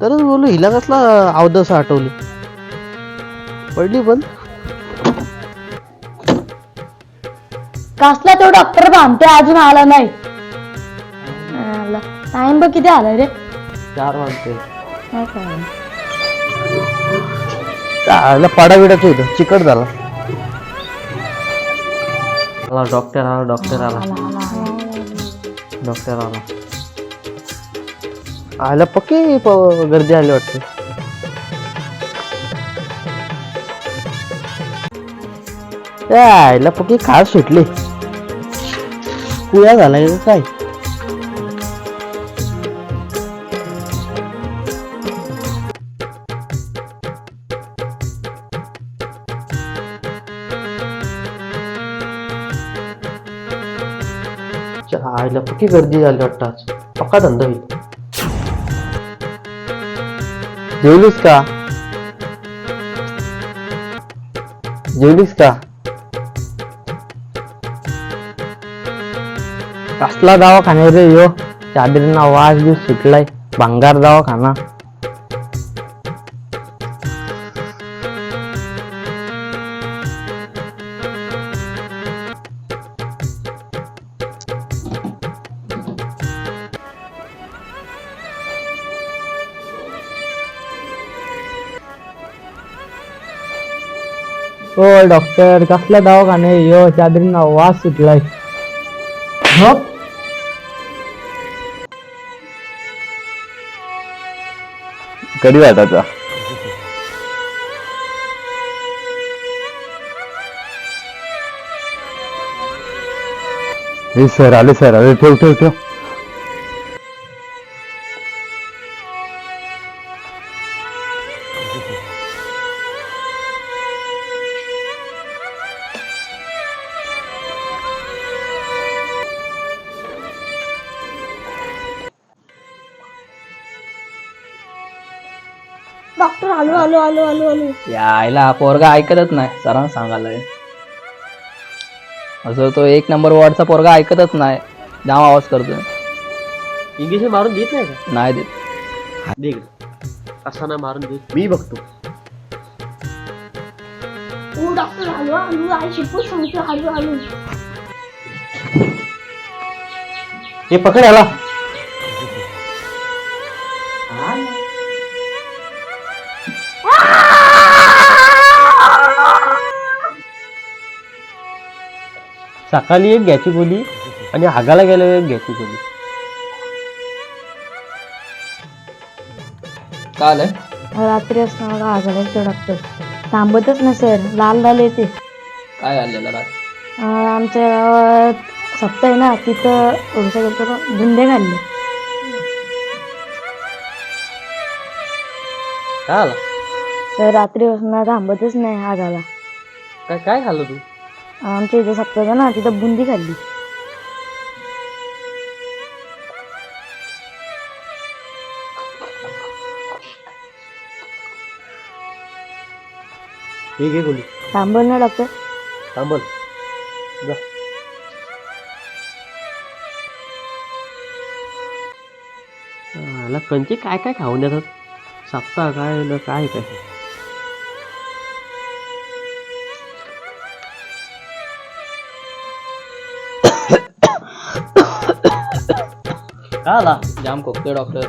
खरंच बोलू हिला कसला अवदस आठवली. पडली पण. कसला तो डॉक्टर बांधते अजून आला नाही. टाइम बघ किती आलाय रे. चार वाजते काय. आला पाडा बिडाच होतं. चिकट झाला. आला डॉक्टर आला डॉक्टर आला. आला, आला, आला. डॉक्टर आला. आला पक्की प- गर्दी आली वाटते. त्या आईला पक्की खास सुटली. कुया झाला का काय? आयला आईला पक्की गर्दी झाली वाटतं आज. पक्का धंदा होईल. जेवलीस का? जेवलीस का? कसला दवाखाना रे यो? चादरीना वास दिवस सुटलाय. भंगार दवाखाना. हो डॉक्टर कसला दवाखाना यो चादरीना वास सुटलाय. हो? कधी वाटायचा हे सर आले सर आले ठेव ठेव ठेव. डॉक्टर आलो आलो आलो आलो आलो. यायला पोरगा ऐकतच नाही सरांना सांगायला असं तो एक नंबर वॉर्डचा पोरगा ऐकतच नाही जाम आवाज करतोय. इंग्लिश मारून देत नाही का? नाही देत. दे असा ना मारून दे मी बघतो. ओ डॉक्टर आलो आलो आई शिकू सांगतो आलो आलो. हे पकड आला सकाळी एक घ्यायची बोली आणि हागाला गेल्यावर एक घ्यायची बोली काय आलंय? रात्री असणार आजारा तो डॉक्टर. थांबतच नाही सर. लाल लाल येते. काय आलेलं रात अं, आमच्या गावात सप्ताह आहे ना तिथं थोडंसं गेलं तर बुंदे घालले काय आला? तर रात्री असणार थांबतच नाही आगाला काय काय खाल्लं तू? आमच्या इथे सप्ताह ना तिथं बुंदी खाल्ली. हे घे गोली. थांबल ना डॉक्टर. थांबल जा. आला कंचे काय काय खाऊन येतात? सप्ताह काय ना काय काय? काय आला जाम खोकतोय डॉक्टर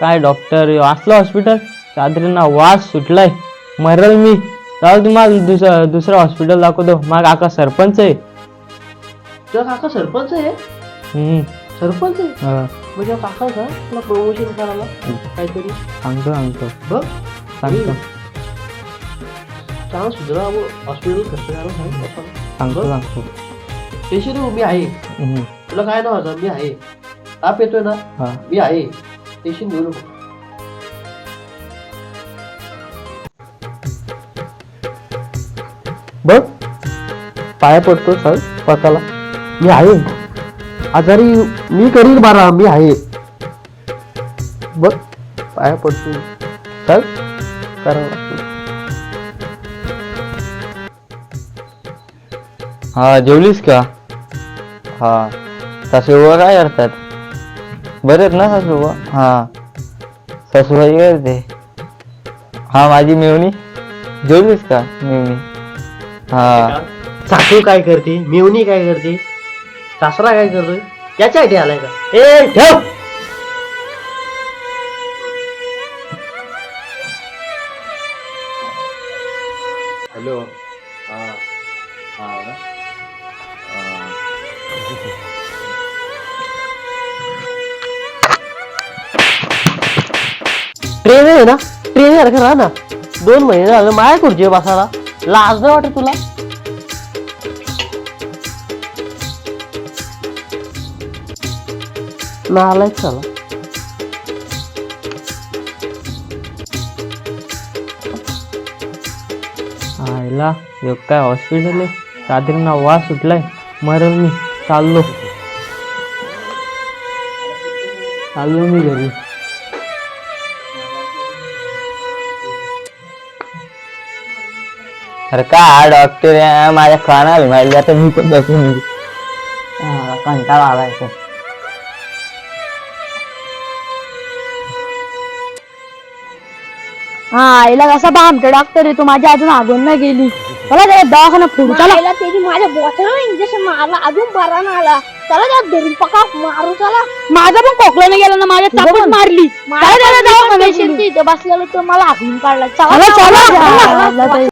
काय डॉक्टर असलं हॉस्पिटल चादरींना वास सुटलाय मरल मी. जाऊ तुम्हाला दुसरं दुसरं हॉस्पिटल दाखवतो. मग काका सरपंच आहे. काका सरपंच आहे? हम्म. सरपंच आहे? हा, म्हणजे काका का? तुला प्रमोशन करायला? काहीतरी? सांगतो सांगतो. बघ. सांगतो. चांगला सुधरा हॉस्पिटल खर्च करायला सांग सांगतो सांगतो. टेन्शन मी आहे. हम्म, तुला काय ना माझं मी आहे. ताप येतोय ना? हा. मी आहे. टेन्शन घेऊ नको. बघ. पाया पडतो सर स्वतःला. मी आहे. आजारी मी करीन बारा मी आहे. बघ पाया पडतो चल करावं हा जेवलीस का? हा. सासूबा काय करतात? बरेच ना सासूबा हा. सासूबाई काय करते हा माझी मेवणी. जेवलीस का मेवणी? हा. सासू काय करते? मेवणी काय करते? सासरा काय करतोय? याच्यासाठी आलाय का? ए ठेव! हॅलो. ट्रेन आहे ना? ट्रेन सारखं राहा ना. दोन महिने झालं माया खुर्ची बसायला. लाज नाही वाटत तुला? नालाय चला आयला एक काय हॉस्पिटल आहे? रात्रींना वास सुटलाय. मरल मी. चाललो. चाललो मी घरी. अरे का डॉक्टर आहे? माझ्या कानाला मारली आता मी पण बसून कंटाळा आलाय तर हा आईला कसा बा आमचा डॉक्टर आहे. तो माझ्या अजून आगून नाही गेली. मला त्याला दवाखाना फोडू चला. मायला त्याची माझ्या बोटाला इंजेक्शन मारला. अजून बरा नाही आला. चला त्या धरून पका. मारू चला. माझा पण खोकल्याने गेला ना. माझ्या चापट मारली. चला त्याला दवाखान्यात. इथे बसलेलं तर मला हाकलून काढला. चला, चला चला.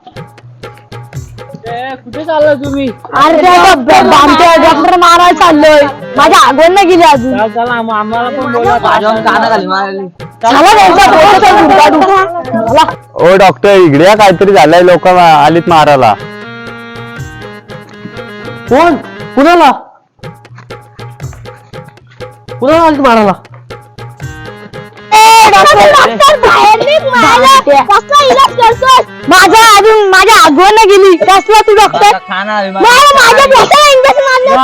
कुठे चालला तुम्ही? अरे आमच्या डॉक्टर मारायला चाललोय. माझ्या आगोन नाही गेली अजून. आम्हाला पण बोला मारली चला काढू. चला. ओ डॉक्टर इकडे या, काहीतरी झालंय लोक आलीत मारायला. कोण? कुणाला? कुणाला आली मारायला? ए, डॉक्टर, डॉक्टर, माझ्या अजून माझ्या आगोन गेली. कसला तू डॉक्टर मला माझ्या इंजेक्शन मारलं.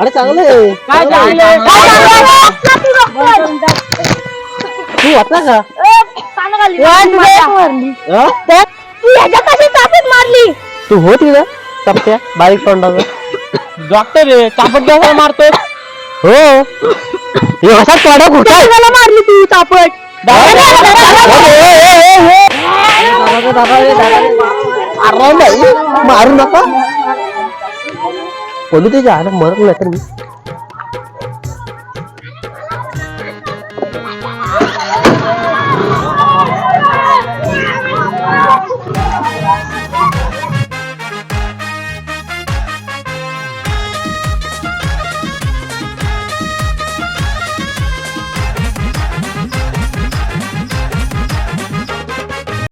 अरे चांगलं आहे. काय झालं? कसला तू डॉक्टर? तू होता का? मारली. तू ह्याच्या कशी चापट मारली. तू होती ना? टप्प्या बारीक डॉक्टर आहे चापट मारतो हो. असा तोडा कुठं आहे? कशाला मारली तू चापट. अरे नाही, मारू नका. बोलू त्याच्या आलं मरत नाही तर मी